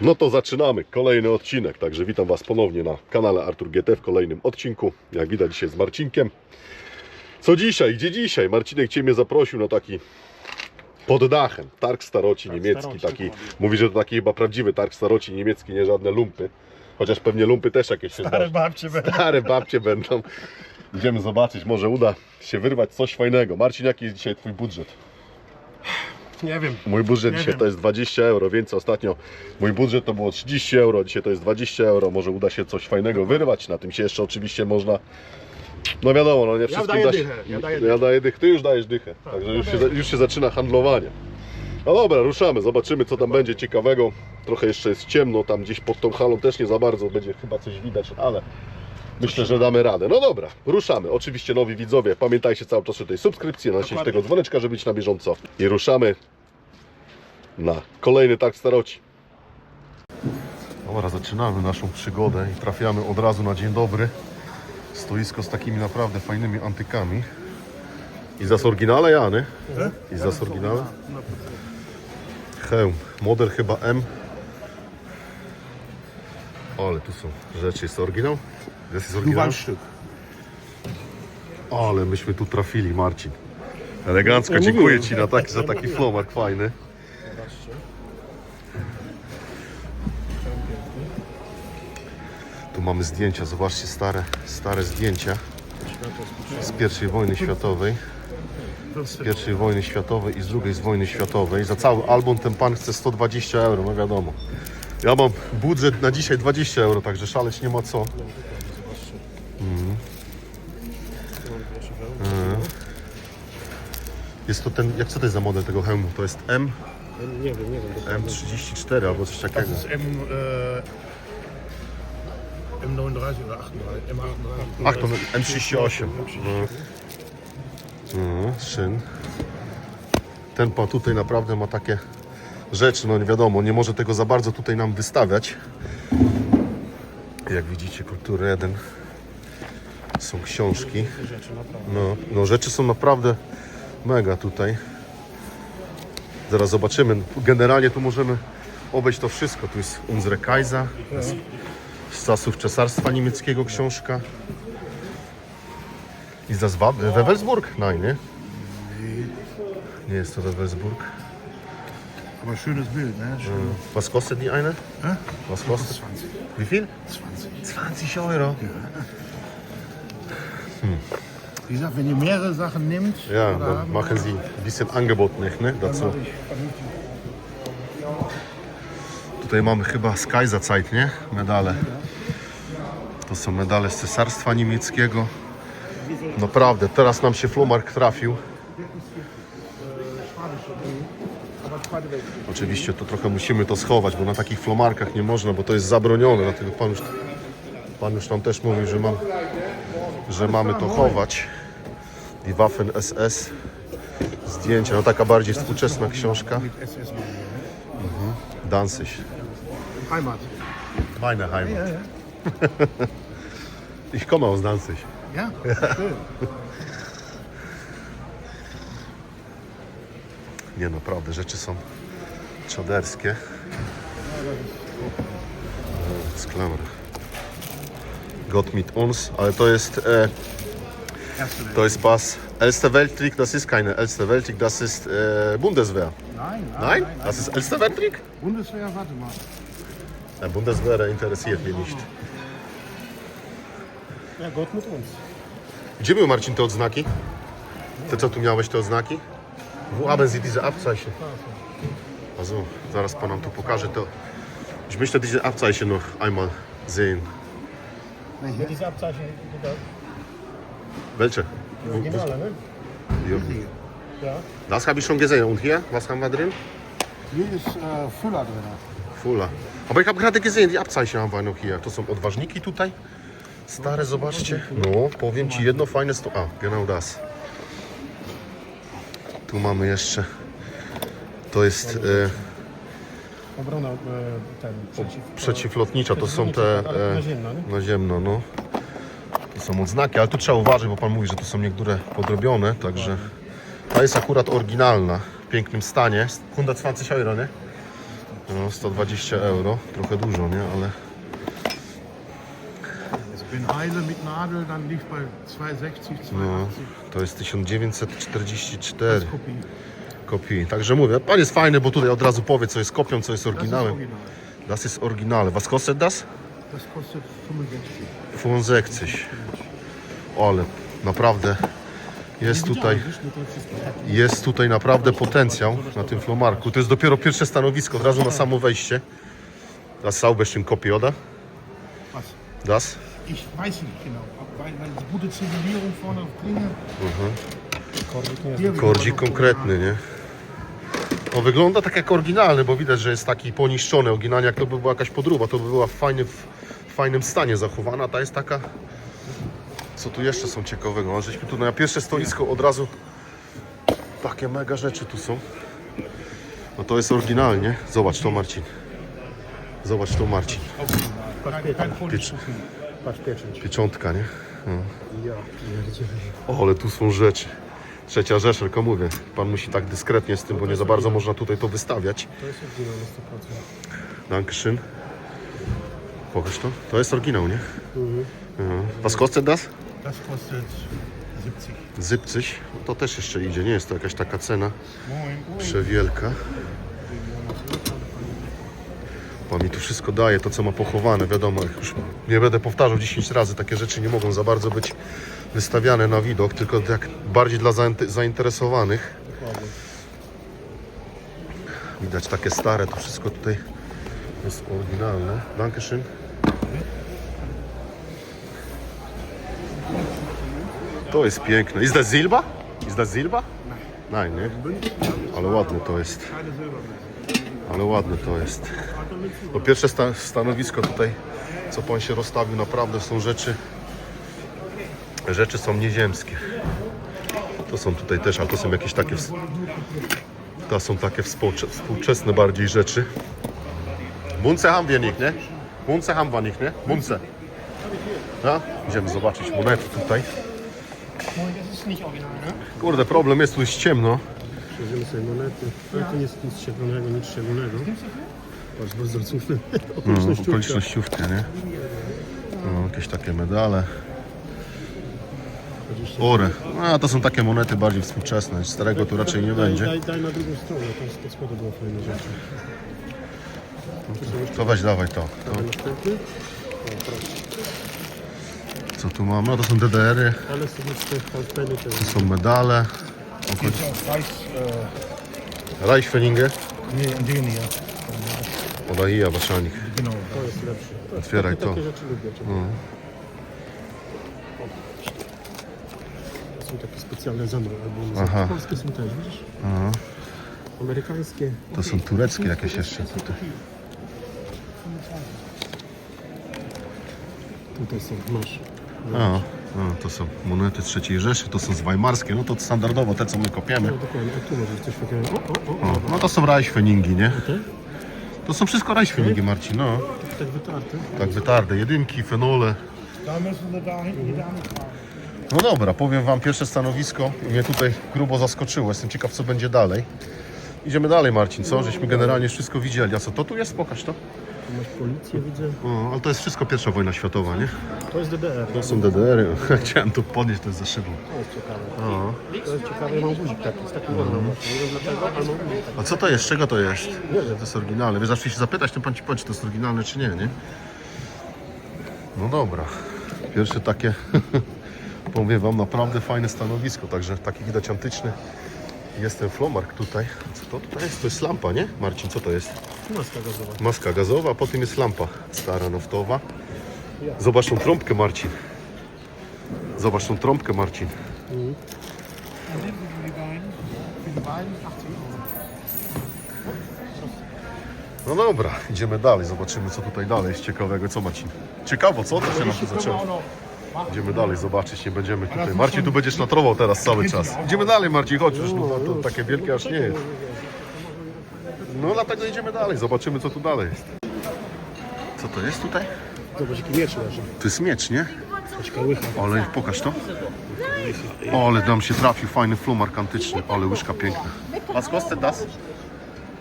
No to zaczynamy kolejny odcinek, także witam Was ponownie na kanale Artur GT w kolejnym odcinku. Jak widać dzisiaj z Marcinkiem. Co dzisiaj? Gdzie dzisiaj? Marcinek Cię mnie zaprosił na taki pod dachem, targ staroci Targ niemiecki, staroci, taki, dokładnie. mówi, że to taki chyba prawdziwy targ staroci niemiecki, nie żadne lumpy. Chociaż pewnie lumpy też jakieś się Stare babcie będą. Stare babcie będą. Idziemy zobaczyć, może uda się wyrwać coś fajnego. Marcin, jaki jest dzisiaj Twój budżet? Nie wiem. Mój budżet Nie dzisiaj wiem. to jest 20 euro, więc ostatnio mój budżet to było 30 euro, dzisiaj to jest 20 euro. Może uda się coś fajnego wyrwać. Na tym się jeszcze oczywiście można. No wiadomo, no nie wszystkim daję da się. dychę, ja daję ja daję dychę. Ty już dajesz dychę. Tak, Także ja już się, już się zaczyna handlowanie. No dobra, ruszamy, zobaczymy co tam będzie ciekawego. Trochę jeszcze jest ciemno, tam gdzieś pod tą halą też nie za bardzo będzie chyba coś widać, ale myślę, że damy radę. No dobra, ruszamy. Oczywiście nowi widzowie, pamiętajcie cały czas o tej subskrypcji, naciśnij tego dzwoneczka, żeby być na bieżąco. I ruszamy na kolejny targ staroci. Dobra, zaczynamy naszą przygodę i trafiamy od razu na dzień dobry. Stoisko z takimi naprawdę fajnymi antykami. I za oryginale, Jany? I za oryginale? Hełm, model chyba M. Ale tu są rzeczy, jest oryginał? Jest, jest oryginał? Duwalszczyk. Ale myśmy tu trafili, Marcin. Elegancko, Ja dziękuję mówiłem. Ci na taki, za taki flomark fajny. Tu mamy zdjęcia, zobaczcie stare, stare zdjęcia z pierwszej wojny światowej. Z pierwszej wojny światowej i z drugiej z wojny światowej. Za cały album ten pan chce 120 euro, no wiadomo. Ja mam budżet na dzisiaj 20 euro, także szaleć nie ma co. Jest to ten, jak co to jest za model tego hełmu? To jest M, Nie wiem, nie wiem. dokładnie. M34 albo coś takiego. Das ist M, äh, M39 oder 38, M38. Ach, to M38. No. No, szyn. Ten pan tutaj naprawdę ma takie rzeczy, no nie wiadomo, nie może tego za bardzo tutaj nam wystawiać. Jak widzicie, Kultury 1 są książki. Rzeczy, naprawdę. No, no rzeczy są naprawdę mega tutaj. Zaraz zobaczymy. Generalnie tu możemy obejść to wszystko. Tu jest Unsere Kaiser. Z czasów Cesarstwa Niemieckiego książka. I das Wa- Wewelsburg? Nein, nie? Nie jest to Wewelsburg. Aber schönes Bild, ne? Schön. Was kostet die eine? Hä? Was kostet? 20. Wie viel? 20. 20 Euro. Wie gesagt, wenn ihr mehrere Sachen nehmt, Ja, dann machen Sie ein bisschen Angebot nicht, ne? Dazu. Tutaj mamy chyba z Kaiserzeit, nie? Medale. To są medale z Cesarstwa Niemieckiego. Naprawdę, teraz nam się Flomark trafił. Oczywiście to trochę musimy to schować, bo na takich flomarkach nie można, bo to jest zabronione. Dlatego pan już, pan już nam też mówił, że, mam, że mamy to chować. Die Waffen SS. Zdjęcia, no taka bardziej współczesna książka. Ne? Danzig. Heimat. Meine Heimat. Ich komme aus Danzig. Ja? Schön. Nie, naprawdę, rzeczy są czaderskie. Z klamr. Gott mit uns, ale to jest, e. to jest pas Elster Weltkrieg, das ist keine Elster Weltkrieg, das ist e, Bundeswehr. Nein, Nein? Das ist Elster Weltkrieg? Bundeswehr, warte mal. Ja, Bundeswehr interessiert mich nicht. Ja, Gott mit uns. Gdzie były, Marcin, te odznaki? Ty co tu miałeś, te odznaki? Wo haben Sie diese Abzeichen? Also, zaraz pan nam tu pokaże to. Ich möchte diese Abzeichen noch einmal sehen. Diese Abzeichen, die da, Welche? Originale, ne? Hier. Ja. Das habe ich schon gesehen. Und hier, was haben wir drin? Hier ist äh, Füller drin. Fula. Aber ich habe gerade gesehen, die Abzeichen haben wir noch hier. To są odważniki tutaj. Stare, zobaczcie. No, powiem Ci jedno fajne sto... A, genau das. Tu mamy jeszcze... To jest e, Obrona e, ten, przeciw... przeciwlotnicza, to są te... Ale E, naziemno, no. To są odznaki, ale tu trzeba uważać, bo Pan mówi, że tu są niektóre podrobione, także... Ta jest akurat oryginalna, w pięknym stanie. 120 euro, nie? No, 120 euro, trochę dużo, nie? Ale Das Benheile mit Nadel, dann liegt bei 260, 280. no, to jest 1944 Kopie. kopii. Także mówię, pan jest fajny, bo tutaj od razu powie, co jest kopią, co jest oryginałem. Das jest oryginale. Was kostet das? Das kostet 65. 65. Ale naprawdę jest tutaj, jest tutaj naprawdę potencjał na tym flomarku. To jest dopiero pierwsze stanowisko, od razu na samo wejście. Das oder? Was? Das? Ich weiß nicht genau. Weil, die gute Zivillierung vorne auf Klinge. Kordzik konkretny, nie? No wygląda tak jak oryginalny, bo widać, że jest taki poniszczony. Oryginalnie jak to by była jakaś podróba, to by była fajny, fajnym stanie zachowana. Ta jest taka... Co tu jeszcze są ciekawego? No, żeśmy tu na pierwsze stoisko od razu... Takie mega rzeczy tu są. No to jest oryginalnie. Zobacz to Marcin. Zobacz to Marcin. Pieczęć. Pieczątka, nie? Ja pierdzielę. O, ale tu są rzeczy. Trzecia Rzesza, tylko mówię, pan musi tak dyskretnie z tym, bo nie za bardzo można tutaj to wystawiać. To jest oryginał na 100%. Dankeschön. Pokaż to. To jest oryginał, nie? Mhm. Was kostet das? Das kostet 70. Zypcyś. To też jeszcze idzie, nie jest to jakaś taka cena przewielka. Pan mi tu wszystko daje, to co ma pochowane, wiadomo, już nie będę powtarzał 10 razy, takie rzeczy nie mogą za bardzo być wystawiane na widok, tylko jak bardziej dla zainte- zainteresowanych. Widać takie stare, to wszystko tutaj jest oryginalne. Dankeschön. To jest piękne. Is das Silber? Is das Silber? Nein, nie? Ale ładne to jest. Ale ładne to jest. To pierwsze sta stanowisko tutaj, co pan się rozstawił, naprawdę są rzeczy, rzeczy są nieziemskie. To są tutaj też, ale to są jakieś takie, to są takie współcze- współczesne bardziej rzeczy. Munce haben wir nicht, nie? Munce haben wir nie? Munce. Ja? Idziemy zobaczyć monety tutaj. Das ist nicht original, ne? Kurde, problem jest, tu jest ciemno. Przejrzymy sobie monety. Ale to nie jest nic szczególnego, nic szczególnego. Patrz, wzorcówny. No, Okolicznościówka. okolicznościówki, nie? No, jakieś takie medale. 20. Ore. A to są takie monety bardziej współczesne. Starego tu raczej nie Daj, będzie. daj, daj na drugą stronę, to jest pod spodem było fajne rzeczy. Tu są jeszcze To weź dawaj to. to. dawaj następny. O, proszę. Co tu mamy? No to są DDR-y, to są medale. Jetzt auf Reich, Reichsfeninge. nee, in denen hier. Odahija, waszanik. Genau. To jest lepsze. Otwieraj takie, to. takie rzeczy lubię. Czemu? No. To są takie specjalne zamy albo Aha. Polskie są też, widzisz? Aha. Amerykańskie. To są tureckie jakieś jeszcze tutaj. Tutaj są, masz. A, a, to są monety trzeciej Rzeszy, to są z weimarskie. No to standardowo te, co my kopiemy. No dokładnie, a tu może coś takiego. O, o, o, O, no to są Reichsfeningi, nie? te? To są wszystko Reichsfeningi, Marcin, no. Tak wytarte. Tak wytarde, jedynki, fenole. Da müssen wir da hinten die Dame fragen. No dobra, powiem Wam pierwsze stanowisko. Mnie tutaj grubo zaskoczyło. Jestem ciekaw, co będzie dalej. Idziemy dalej, Marcin, co? Żeśmy generalnie wszystko widzieli. A co to tu jest? Pokaż to. Tu masz policję, widzę. O, ale to jest wszystko pierwsza wojna światowa, nie? To jest DDR. To są DDR-y. Chciałem tu podnieść, to jest za szybą. To jest ciekawe. O. To jest ciekawe, ja mam guzik taki, z takim ładnym właśnie. Nie wiem dlaczego, ale mam guzik taki. A co to jest? Czego to jest? To jest oryginalne. Wiesz, zawsze się zapytać, to pan ci powie, czy to jest oryginalne, czy nie, nie? No dobra. Pierwsze takie, powiem Wam, naprawdę fajne stanowisko. Także taki widać antyczny. Jest ten flomark tutaj. Co to tutaj jest? To jest lampa, nie? Marcin, co to jest? Maska gazowa. Maska gazowa, a potem jest lampa stara, naftowa. Zobacz tą trąbkę, Marcin. Zobacz tą trąbkę, Marcin. Und den für die beiden? Für die beiden 80 Euro. No dobra, idziemy dalej, zobaczymy co tutaj dalej jest ciekawego. Co Marcin? Ciekawo, co? To się nam tu zaczęło. Idziemy dalej zobaczyć, nie będziemy tutaj. Marcin, tu będziesz natrował teraz cały czas. Idziemy dalej, Marcin, chodź już, no, to takie wielkie aż nie jest. No dlatego idziemy dalej, zobaczymy co tu dalej jest. Co to jest tutaj? Zobacz, jaki miecz leży. To jest miecz, nie? Taka łycha. Ale pokaż to. O, ale nam się trafił fajny flumark antyczny. Ale łyżka piękna. Was kostet das?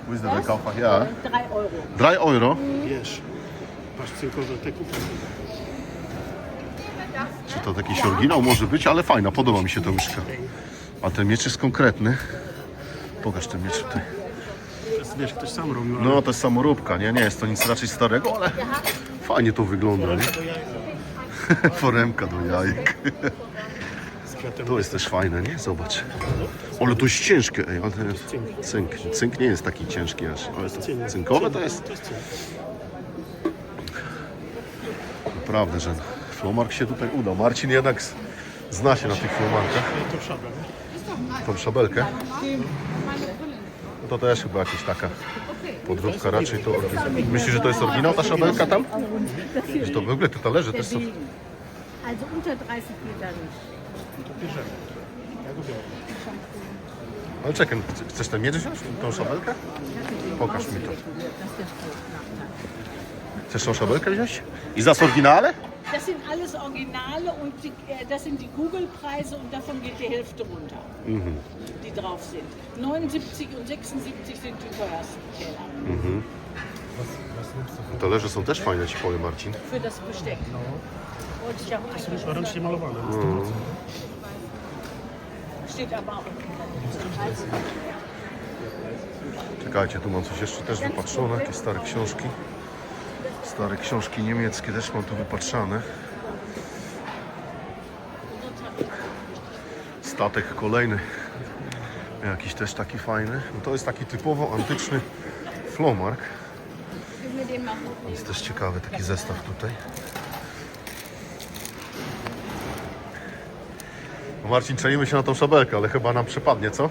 Wo ist der? Ja. 3 Euro. 3 Euro. Wiesz, patrz cynkowe te kufle. Czy to jakiś oryginał może być, ale fajna, podoba mi się ta łyżka. A ten miecz jest konkretny. Pokaż ten miecz tutaj. Wiesz, ktoś sam robił, ale No to jest samoróbka, nie? Nie jest to nic raczej starego, ale fajnie to wygląda, nie? Foremka do jajek. z kwiatem. To jest też fajne, nie? Zobacz. Ale to jest ciężkie, ej, ale jest cynk. Cynk nie jest taki ciężki aż. Ale to Cynk. cynkowe to jest To jest cynk. naprawdę, że flomark się tutaj udał. Marcin jednak zna się na tych flomarkach. Tą szabelkę. No to też chyba jakaś taka podróbka, raczej to oryginał. Myślisz, że to jest oryginał ta szabelka tam? Że to w ogóle te talerze też są... Deswegen. Also unter 30 geht da nicht. To bierzemy. Ja go biorę. Ale czekaj, chcesz ten miecz wziąć? Tą szabelkę? Pokaż mi to. Chcesz tą szabelkę wziąć? I za oryginale? Das sind alles Originale und die, äh, das sind die Google-Preise und davon geht die Hälfte runter, die drauf sind. 79 und 76 sind die teuersten Teller Talerze są też fajne, ci powiem Marcin. für das Besteck. Wollte ich ja auch To jest eigentlich ręcznie malowane. Steht aber auch. Czekajcie, tu mam coś jeszcze też wypatrzone, jakieś stare książki. Stare książki niemieckie też mam tu wypatrzane. Statek kolejny, jakiś też taki fajny. No to jest taki typowo antyczny flomark. Jest też ciekawy taki zestaw tutaj. No Marcin, czajmy się na tą szabelkę, ale chyba nam przepadnie, co?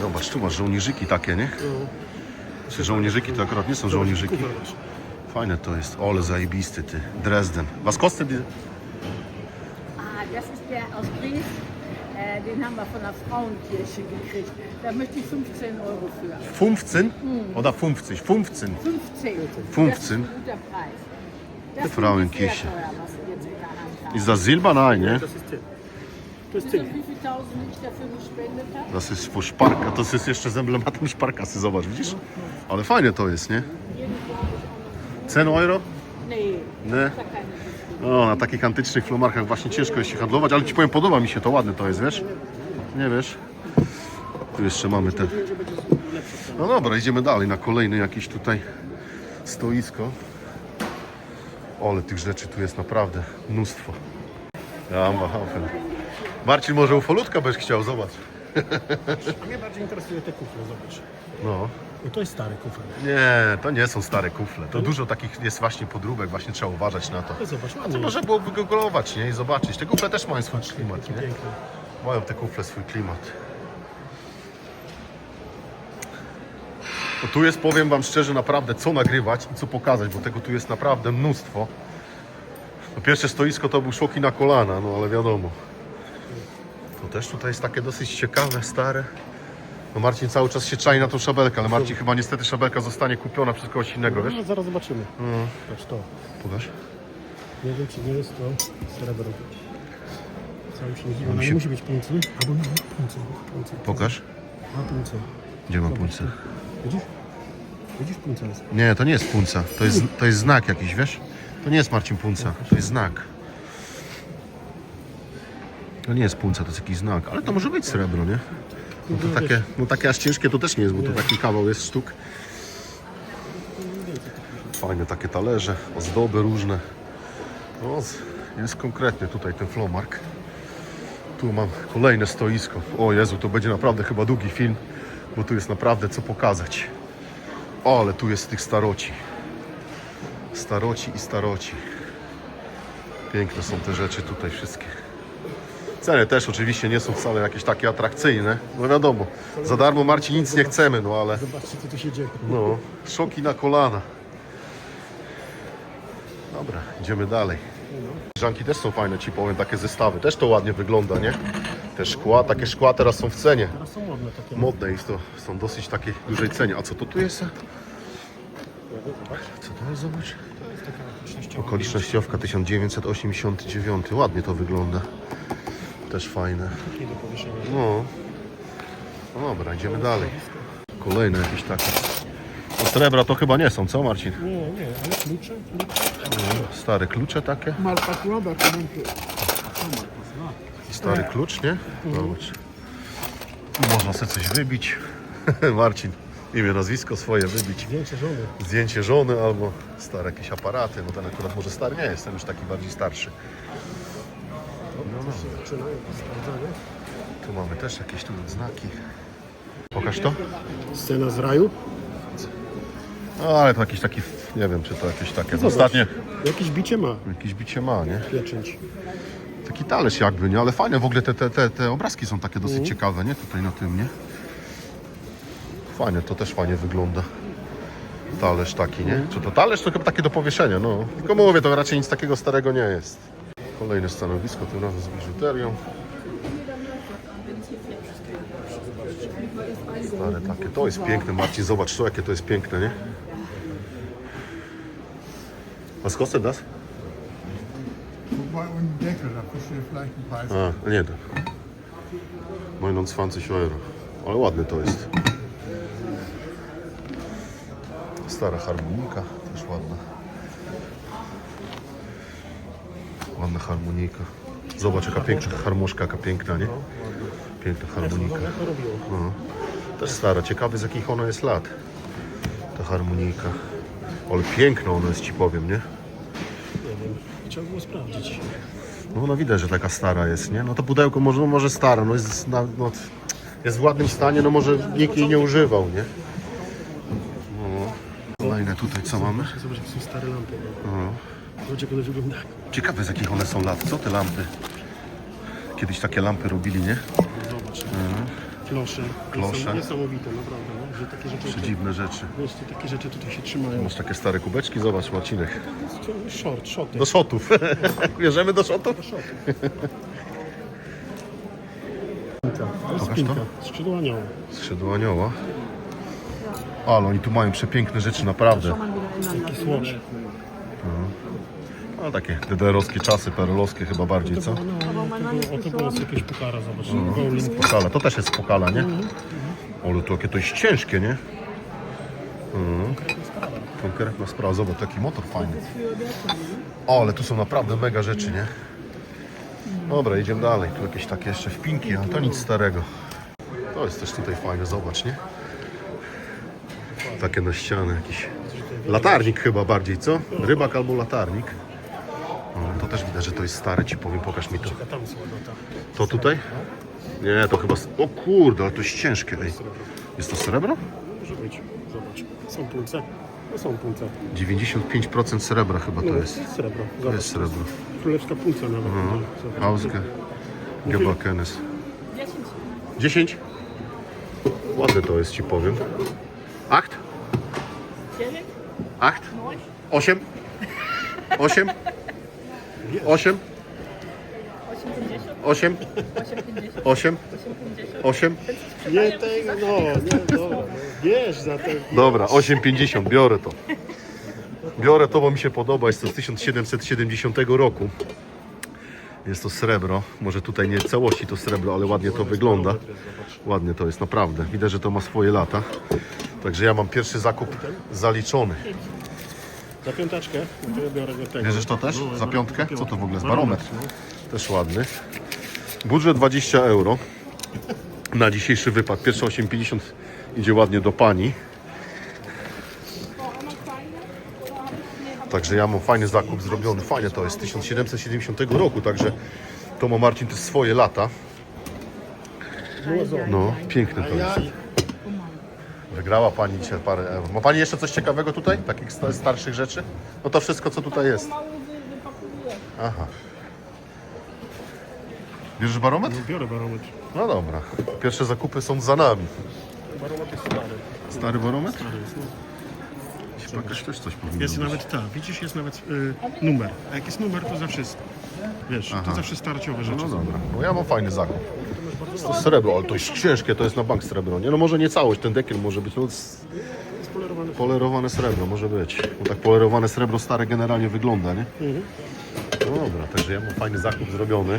Zobacz, tu masz żołnierzyki takie, nie? Czy żołnierzyki to akurat nie są żołnierzyki. Fajne to jest. Ole zajebisty ty. Dresden. Was kostet die? Ah, das ist der aus Brief. Äh, den haben wir von der Frauenkirche gekriegt. Da möchte ich 15 Euro für. 15? Oder 50? 15. 15. 15. Das ist ein guter Preis. Das Frauenkirche. ist sehr teuer, was jetzt in der Hand haben. Ist das Silber? Nein, nie? To jest ty. To jest. Sie, wie viel tausend ich dafür gespendet habe? Das ist po szparka. To jest jeszcze z emblematem szparkasy, zobacz, widzisz? Ale fajne to jest, nie? 10 euro? Nee, Nie? da keine O, na takich antycznych flomarkach właśnie ciężko jest się handlować, ale ci powiem, podoba mi się to, ładne to jest, wiesz? Nie wiesz? Tu jeszcze mamy ten. No dobra, idziemy dalej na kolejny jakiś tutaj stoisko. O, ale tych rzeczy tu jest naprawdę mnóstwo. Ja, Hafen. Marcin, może ufolutka byś chciał, zobacz. A mnie bardziej interesuje te kufle, zobacz. No. No to jest stary kufel. Nie, to nie są stare kufle. To dużo takich jest właśnie podróbek, właśnie trzeba uważać na to. To zobacz, To ładnie. można było wygooglować, nie? I zobaczyć. Te kufle też mają swój klimat, nie? Piękne. Mają te kufle swój klimat. No tu jest, powiem Wam szczerze, naprawdę co nagrywać i co pokazać, bo tego tu jest naprawdę mnóstwo. No pierwsze stoisko to był szoki na kolana, no ale wiadomo. To też tutaj jest takie dosyć ciekawe, stare. No Marcin cały czas się czai na tą szabelkę, ale Marcin chyba niestety szabelka zostanie kupiona przez kogoś innego, wiesz? No, zaraz zobaczymy. No, Patrz to. pokaż. Nie wiem, czy nie jest to srebro. Cały się nie dziwię. No się- musi być puncy. Albo nie, puncy. puncy. Pokaż. Ma punce. Gdzie ma punce? Widzisz? Widzisz jest. Nie, to nie jest punca. To jest, to jest znak jakiś, wiesz? To nie jest Marcin Punca, to jest znak. To nie jest punca, to jest jakiś znak, ale to może być srebro, nie? No to takie, no takie aż ciężkie to też nie jest, bo to taki kawał jest sztuk. Fajne takie talerze, ozdoby różne. No, jest konkretnie tutaj ten flomark. Tu mam kolejne stoisko. O Jezu, to będzie naprawdę chyba długi film, bo tu jest naprawdę co pokazać. O, ale tu jest tych staroci. Staroci i staroci. Piękne są te rzeczy tutaj wszystkie. Ceny też oczywiście nie są wcale jakieś takie atrakcyjne. No wiadomo, za darmo Marcin nic nie chcemy, no ale Zobaczcie, co tu się dzieje. no, szoki na kolana. Dobra, idziemy dalej. Żanki też są fajne, ci powiem, takie zestawy. Też to ładnie wygląda, nie? Te szkła, takie szkła teraz są w cenie. Teraz są ładne takie. Modne jest to, są dosyć takiej dużej cenie. A co to tu jest? Co to jest, zobacz? To jest taka okolicznościowa. Okolicznościówka 1989. Ładnie to wygląda. Też fajne. No. No dobra, idziemy dalej. Kolejne jakieś takie. No, srebra to chyba nie są, co Marcin? Nie, nie, ale klucze? klucze. No, Stare klucze takie. Malpakuaba, komentu. Stary klucz, nie? Zobacz. Można sobie coś wybić. Marcin, imię, nazwisko swoje wybić. Zdjęcie żony. Zdjęcie żony albo stare jakieś aparaty. No ten akurat może stary nie jest, ten już taki bardziej starszy. Zaczynają sprawdzanie. Tu mamy też jakieś tu znaki. Pokaż to. Scena z raju. No ale to jakiś taki, nie wiem czy to jakieś takie. Zobacz. Ostatnie Jakieś bicie ma. jakieś bicie ma, nie? Pieczęć. Taki talerz jakby, nie? Ale fajne w ogóle te, te, te, te obrazki są takie dosyć ciekawe, nie? Tutaj na tym, nie? Fajnie, to też fajnie wygląda. Talerz taki, nie? Czy to talerz? To chyba takie do powieszenia, no. Tylko mówię, to raczej nic takiego starego nie jest. Kolejne stanowisko, tym razem z biżuterią. Stare takie, to jest piękne, Marcin, zobacz to, jakie to jest piękne, nie? Was kostet das? Wobei und Deckel, da du vielleicht Preis. A, nie, to 29 euro. Ale ładne to jest. Stara harmonika, też ładna. Ładna harmonika. Zobacz jaka piękna harmoszka, jaka piękna, nie? Piękna harmonika. No. Też stara, ciekawy z jakich ona jest lat. Ta harmonika. Ale piękna ona jest, ci powiem, nie? Nie wiem. Trzeba było sprawdzić. No, no widać, że taka stara jest, nie? No to pudełko może, no może stare, no jest, na, no, jest w ładnym stanie, no może nikt jej nie używał, nie? No. Kolejne tutaj co mamy? Zobacz, są stare lampy. No. Zobacz, jak one wyglądają. Ciekawe z jakich one są lat, co te lampy? Kiedyś takie lampy robili, nie? Zobacz. Klosze. Klosze. Są Niesamowite, naprawdę. No, że takie rzeczy... Przedziwne rzeczy. To takie rzeczy tutaj się trzymają. Masz takie stare kubeczki, zobacz Marcinek. Short, shoty. Do szotów. Bierzemy do szotów? To jest Pokaż to. Skrzydło anioła. Skrzydło anioła. Ale oni tu mają przepiękne rzeczy, naprawdę. Taki słosz. No takie DDR-owskie czasy, perelowskie chyba bardziej, co? No, o, to było z jakiegoś pokara, zobacz. Bowling. Pokala, to też jest pokala, nie? Ale to jakie to jest ciężkie, nie? Mhm. Konkretna sprawa, zobacz, taki motor fajny. O, ale tu są naprawdę mega rzeczy, nie? Dobra, idziemy dalej. Tu jakieś takie jeszcze wpinki, ale to nic starego. To jest też tutaj fajne, zobacz, nie? Takie na ścianę jakiś. Latarnik chyba bardziej, co? Rybak albo latarnik. To też widać, że to jest stare, ci powiem, pokaż mi to. To tutaj? Nie, to chyba... O kurde, ale to jest ciężkie, ej. Jest to srebro? Może być. Zobacz. Są punce. To są punce. 95% srebra chyba to No, jest. to jest srebro. To jest srebro. Królewska punca nawet. No. Zobacz. Ausge. Gebakenes. 10? Ładne to jest, ci powiem. Acht? Acht? 8? 8? 8? 8? 8? 8? Nie tego, no, nie, dobra. No. Bierz za te... Dobra, 8,50, biorę to. Biorę to, bo mi się podoba. Jest to z 1770 roku. Jest to srebro. Może tutaj nie w całości to srebro, ale ładnie to wygląda. Ładnie to jest, naprawdę. Widać, że to ma swoje lata. Także ja mam pierwszy zakup zaliczony. Za piąteczkę, to ja biorę go tego. Bierzesz to też? Za piątkę? Co to w ogóle jest? Barometr, Barometr. Też ładny. Budżet 20 euro. Na dzisiejszy wypad. Pierwsze 8,50 idzie ładnie do pani. Także ja mam fajny zakup zrobiony. Fajnie to jest. 1770 roku, także to ma Marcin też swoje lata. No, piękne to jest. Wygrała pani dzisiaj parę euro. Ma pani jeszcze coś ciekawego tutaj? Takich sta- starszych rzeczy? No to wszystko co tutaj jest. Aha. Bierzesz barometr? No, biorę barometr. No dobra. Pierwsze zakupy są za nami. Barometr jest stary. Stary barometr? Stary jest, no. Chyba Jakaś też coś powinno Jest być. nawet ta, widzisz, jest nawet y, numer. A jak jest numer, to zawsze jest, wiesz, to zawsze starciowe rzeczy. No dobra. No ja mam fajny zakup. To srebro, ale to jest ciężkie, to jest na bank srebro. Nie no może nie całość, ten dekiel może być. No, s- Jest polerowane. polerowane srebro może być. Bo tak polerowane srebro stare generalnie wygląda, nie? No dobra, także ja mam fajny zakup zrobiony.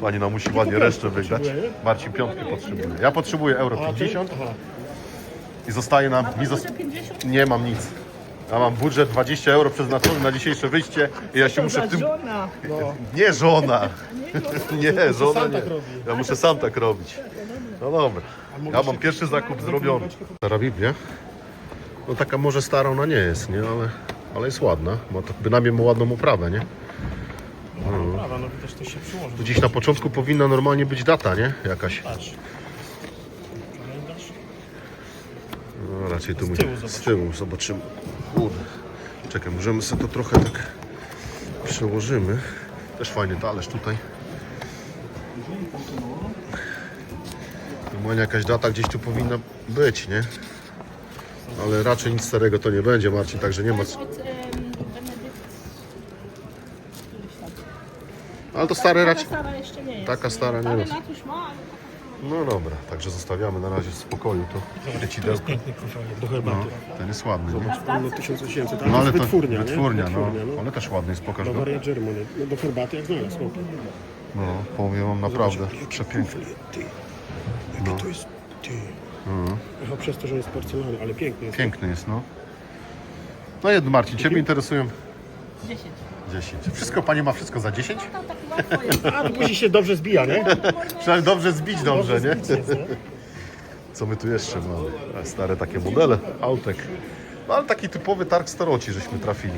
Pani nam musi ładnie piątkę resztę wygrać. potrzebuje? Marcin piątkę potrzebuje. Ja potrzebuję euro A, ty? 50 Aha. i zostaje nam... Mi zosta... Nie mam nic. Ja mam budżet 20 euro przeznaczony na dzisiejsze wyjście i ja się muszę w tym... Nie żona. Nie, żona sam nie. tak robi. Ja muszę sam tak robić. No dobra. Ja mam pierwszy zakup zrobiony. Stara Biblia. No taka może stara ona nie jest, nie? Ale, ale jest ładna. Ma to, bynajmniej ma ładną oprawę, nie? Prawa, no też to się przyłoży. Tu gdzieś na początku powinna normalnie być data, nie? Jakaś. Patrz. Kalendarz. No, raczej tu Z my- tyłu z tyłu zobaczymy. Kurde. Czekaj, możemy sobie to trochę tak przełożymy. Też fajny talerz tutaj. Normalnie jakaś data gdzieś tu powinna być, nie? Ale raczej nic starego to nie będzie, Marcin, także nie ma co. Ale to stare raczej. stara jeszcze nie jest. Taka stara nie jest. lat już ma, ale No dobra, także zostawiamy na razie w spokoju to To jest dziecidełko. piękny kufelek do No, herbaty. ten jest ładny, nie? No 1800, No ale to wytwórnia, nie? wytwórnia, no. no. Ale też ładny jest, pokaż go. Bavaria Germany. No do herbaty jak znalazł. chłopie. No, powiem wam naprawdę przepiękny. Ty. Jakie to jest... Ty. Aha, przez to, że jest porcelany, ale piękny jest. Piękny jest, no. No jedno Marcin, Ciebie interesują 10. 10. Wszystko Pani ma wszystko za 10? To taki łatwo jest. A później się dobrze zbija, nie? Trzeba dobrze zbić dobrze, nie? Co my tu jeszcze mamy? Stare takie modele, autek. No ale taki typowy targ staroci żeśmy trafili.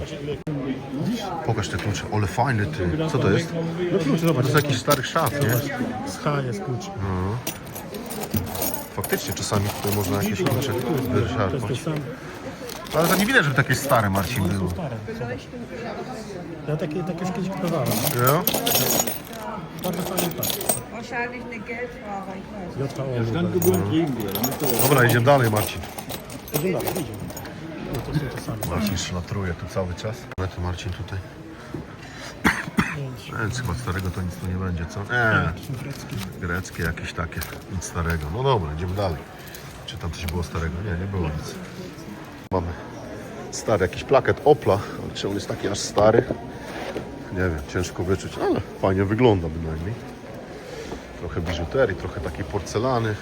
Pokaż te klucze, ale fajny ty. Co to jest? No To jest jakiś stary szaf, nie? H jest klucz. Faktycznie czasami tutaj można jakieś klucze wyszarpać. Ale to nie widać, żeby takie stare Marcin było. Stare. Ja takie, takie już kiedyś kupowałem. No? Bardzo fajny tak. Wahrscheinlich eine Geldfrage, ich weiß. JVO. Dobra, idziemy dalej Marcin. Idziemy dalej, idziemy. No to są te same. Marcin szlatruje tu cały czas. Ale ty Marcin tutaj. Więc chyba starego to nic tu nie będzie, co? Nie, To greckie jakieś takie, nic starego. No dobra, idziemy dalej. Czy tam coś było starego? Nie, nie było nic. Mamy stary jakiś plaket Opla, ale czy on jest taki aż stary? Nie wiem, ciężko wyczuć, ale fajnie wygląda bynajmniej. Trochę biżuterii, trochę takiej porcelany.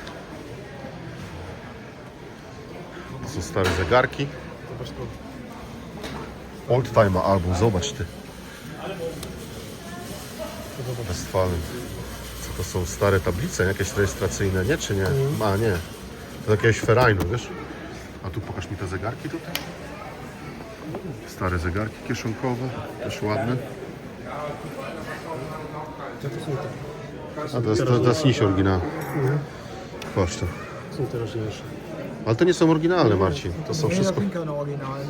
To są stare zegarki. Zobacz to. Oldtimer album, zobacz ty. Westfalen. Co to są stare tablice jakieś rejestracyjne, nie? Czy nie? A, nie. To jakiegoś Ferrajnu, wiesz? A tu pokaż mi te zegarki tutaj. Stare zegarki kieszonkowe, też ładne. A to jest, to, to jest niś oryginał. Patrz to. Są teraźniejsze. Ale to nie są oryginalne, Marcin. To są wszystko...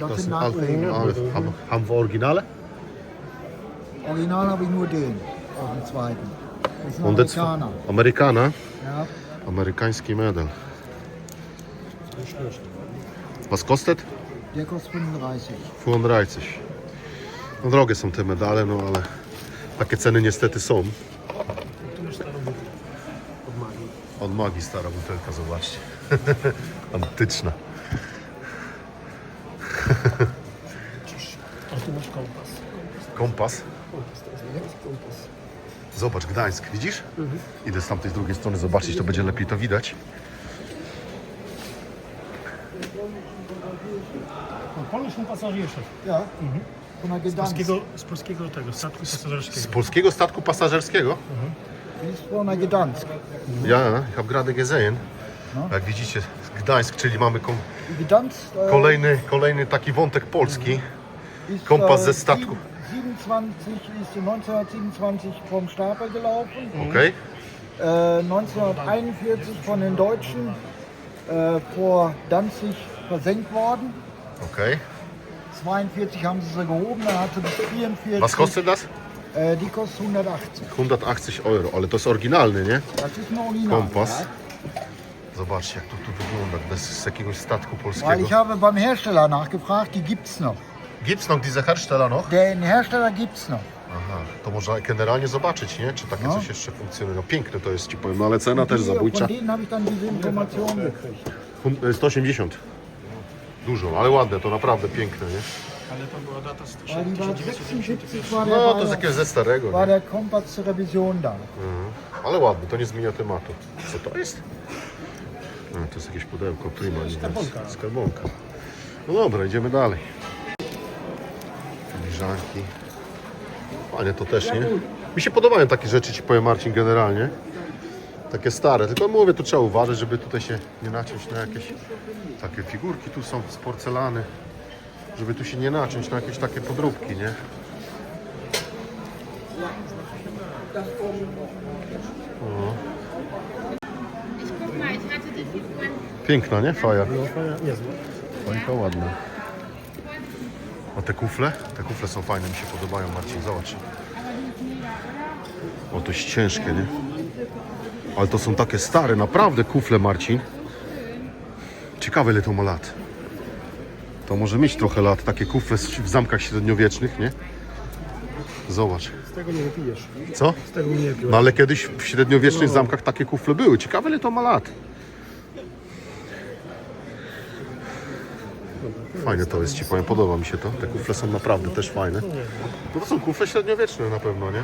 To sind są, ale, ale, haben, haben wir oryginale? Original habe ich nur den auf dem zweiten. Das ist ein Und das- Amerikaner. Amerykana. Ja, Amerykański medal. Was kostet? Der kostet 35. 35. No drogie są te medale, no ale takie ceny niestety są. Tu masz starą butelkę od magii. Od magii stara butelka, zobaczcie. Antyczna. A tu masz kompas. Kompas. Kompas to jest, kompas. Zobacz, Gdańsk, widzisz? Idę z tamtej z drugiej strony zobaczyć, to będzie lepiej to widać. Są pasażerszy. Ja, der Z polskiego, z polskiego tego, statku Z pasażerskiego. polskiego statku pasażerskiego? Ist von der Gdansk. Ja, ich habe gerade gesehen. No. Jak widzicie, Gdańsk, czyli mamy kom- Gdansk äh, kolejny, kolejny taki wątek polski. ist, Kompas äh, ze statku. 27 ist 1927 vom Stapel gelaufen. Okej? Äh, 1941 von den Deutschen äh, vor Danzig versenkt worden. Okej. 42 haben sie sie gehoben, dann hat sie bis 44. Was kostet das? Äh, die kostet 180. 180 euro, ale to jest oryginalny, nie? Das ist ein Original. Kompas. Zobaczcie, jak to tu wygląda. To jest z jakiegoś statku Weil polskiego. ich habe beim Hersteller nachgefragt, die gibt's noch. Gibt's noch diese Hersteller noch? Den Hersteller gibt's noch. Aha, to można generalnie zobaczyć, nie? Czy takie No. coś jeszcze funkcjonuje. No piękne to jest, ci powiem, no ale cena też zabójcza. Von denen habe ich dann diese Informationen gekriegt. Hun- e, 180. Dużo, ale ładne, to naprawdę piękne, nie? Ale to była data z Weil die war 76 war der, No, to jest jakieś ze starego, war nie? der Kompass zur Revision da. Ale ładny, to nie zmienia tematu. Co to jest? A, to jest jakieś pudełko Prima. nie? Skarbonka. Skarbonka. No dobra, idziemy dalej. Filiżanki. Fajnie to też, nie? Mi się podobają takie rzeczy, ci powiem Marcin, generalnie. Takie stare, tylko mówię, tu trzeba uważać, żeby tutaj się nie naciąć na jakieś takie figurki tu są z porcelany. Żeby tu się nie naciąć na jakieś takie podróbki, nie? Figuren. Piękna, nie? Faja. No. Fajka ładna. A te kufle? Te kufle są fajne, mi się podobają, Marcin, zobacz. O, to jest ciężkie, nie? Ale to są takie stare, naprawdę kufle, Marcin. Ciekawe, ile to ma lat. To może mieć trochę lat, takie kufle w zamkach średniowiecznych, nie? Zobacz. Z tego nie wypijesz. Co? Z tego nie piłem. No ale kiedyś w średniowiecznych zamkach takie kufle były. Ciekawe, ile to ma lat. Fajne to jest, ci powiem, podoba mi się to. Te kufle są naprawdę też fajne. No to są kufle średniowieczne na pewno, nie?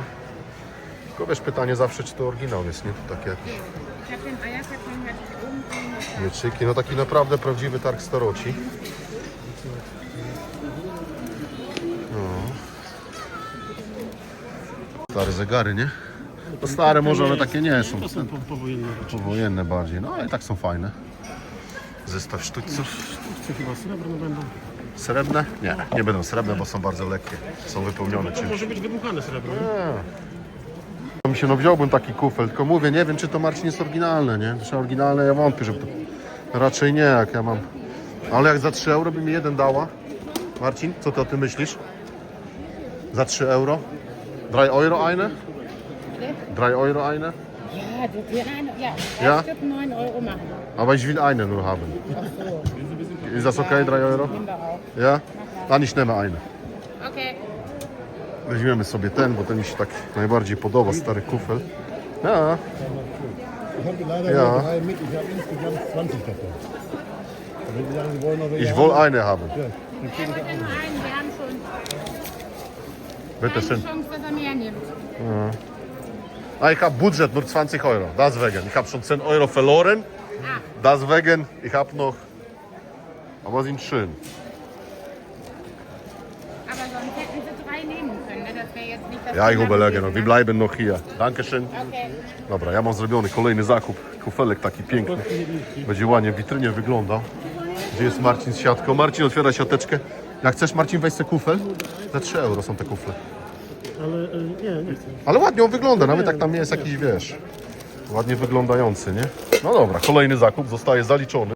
Tylko wiesz, pytanie zawsze, czy to oryginał jest, nie? To oben drin. mieczyki. No taki naprawdę prawdziwy targ staroci. No. Stare zegary, nie? No stare może, ale takie nie są. To są po, powojenne raczej. Powojenne bardziej, no ale i tak są fajne. Zestaw sztućców. Sztuczce chyba srebrne będą. Srebrne? Nie, nie będą srebrne, bo są bardzo lekkie. Są wypełnione To czymś. może być wybuchane srebro. nie? To się, no wziąłbym taki kufel, tylko mówię, nie wiem czy to Marcin jest oryginalne, nie? Czy oryginalne, ja wątpię, żeby to... Raczej nie, jak ja mam... Ale jak za 3 euro by mi jeden dała? Marcin, co ty o tym myślisz? Za 3 euro? 3 euro eine? 3 euro eine? Ja, das wäre eine, ja, drei Ja? Stück 9 Euro machen. Aber ich will eine nur haben. Ist das okay, 3 euro? Ja? Dann ich nehme eine. Weźmiemy sobie ten, bo ten mi się tak najbardziej podoba, stary kufel. Ja, Ja. ich habe insgesamt 20 davon. Wenn Sie sagen, Sie wollen noch welche ich will eine haben. ja, Bitte schön. Ah, ich habe Budget nur 20 Euro. Deswegen. Ich habe schon 10 Euro verloren. Ah. Deswegen, ich habe noch. Aber sind schön. Aber sonst hätten sie drei nehmen können. Ne? Das wäre jetzt nicht das Ja, ich gewesen, noch. Wir bleiben noch hier. Dankeschön. Dobra, ja mam zrobiony kolejny zakup. Kufelek taki piękny. Będzie ładnie w witrynie wyglądał. Gdzie jest Marcin z siatką? Marcin otwiera siateczkę. Jak chcesz, Marcin, weź sobie kufel. Za 3 euro są te kufle. Ale y, nie, nie chcę. Ale ładnie on wygląda, nawet jak tam nie jest jakiś, wiesz, ładnie wyglądający, nie? No dobra, kolejny zakup zostaje zaliczony.